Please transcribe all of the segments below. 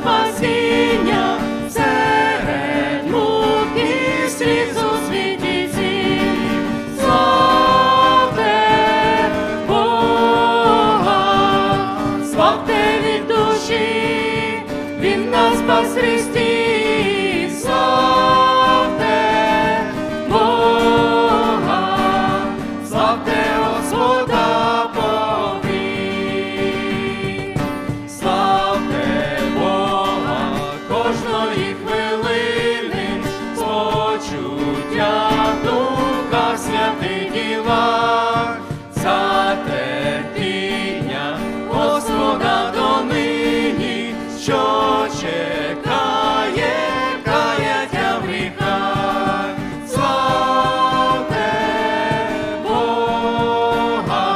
спасіння серед мук і сліз світі цілі. Бога, славте від душі, Він нас спас Христі. Кожної хвилини, з почуття Духа святих ділах, за терпіння Господа донині, що чекає каяття в гріхах. Славте Бога,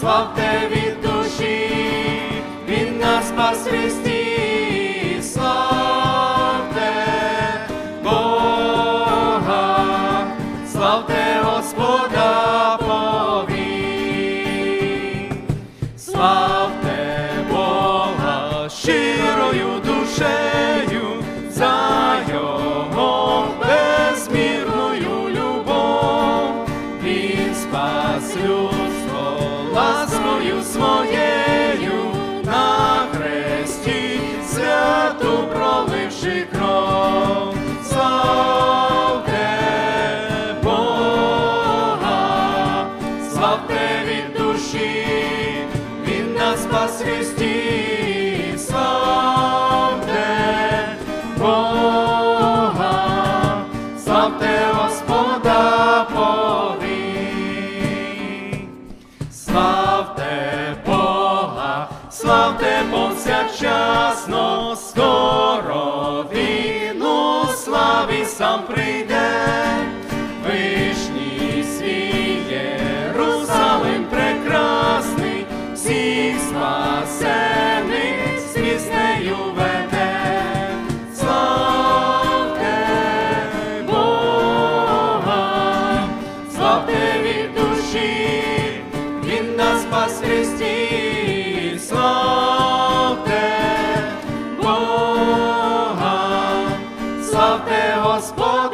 славте від душі, Він нас спас Христі, щирою душею за Його безмірною любов. Він спас людство своєю на хресті святу проливши кров. Славте від душі, Він нас спас Христі, повсякчасно, скоро Славте Господь!